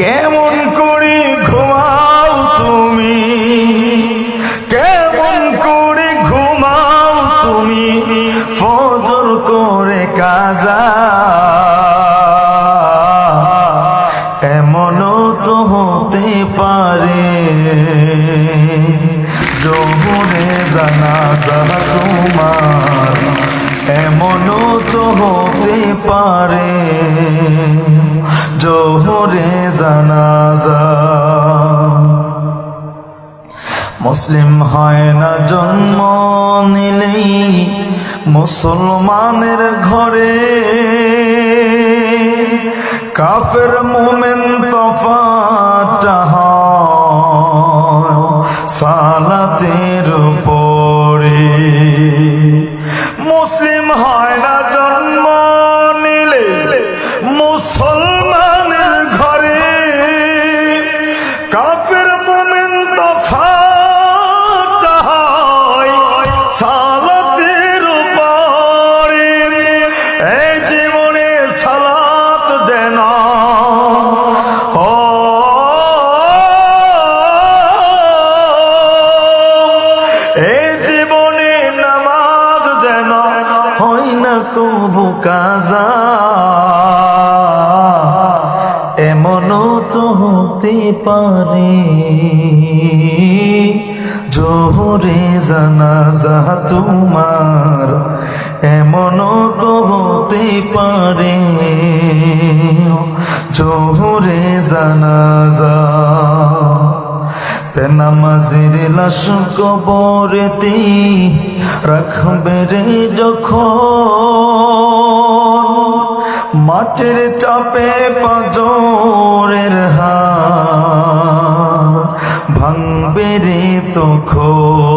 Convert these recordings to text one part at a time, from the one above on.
কেমন করে ঘুমাও তুমি? কেমন করে ঘুমাও তুমি? ফজর করে কাজা। এমনও তো হতে পারে। জোহরে জানাজা তোমার, এমনও তো হতে পারে। জোহরে জানাজা। মুসলিম হয় না জন্ম নিলেই মুসলমানের ঘরে। কাফের মোমেন তফাটা সালাতের পরে কবু কাজা। এমনও তো হতে পারে। জোহরে জানাজা তোমার, এমনও তো হতে পারে। জোহরে জানাজা নামাজের লাশ কবরেতে রাখবে রে যখন। মাটির চাপে পাজরের হা ভাঙবে রে তখন।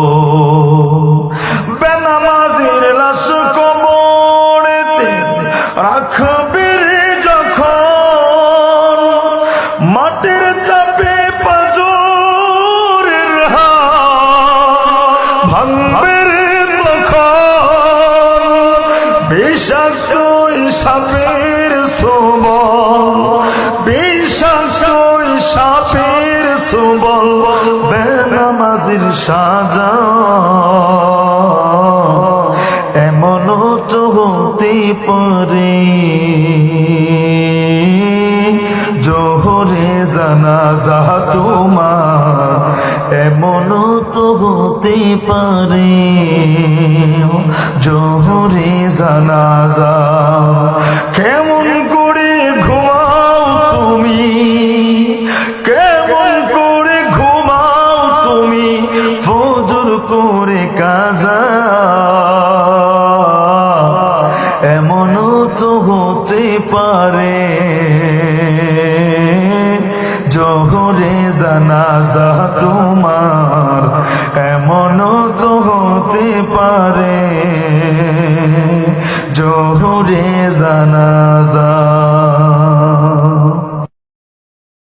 বিষাক্ত সাপের সুবল। বিষাক্ত সাপের সুবল। বেনামাজির সাজা। এমনও তো হতে পারে। জোহরে জানাজা তোমার। এমনও তো হতে পারে। জোহরে জানাজা। কেমন করে ঘুমাও তুমি? কেমন করে ঘুমাও তুমি? ফজর করে কাজা। এমনও তো হতে পারে। জোহরে জানাজা তোমার এমনও তো হতে পারে। জোহরে জানাজা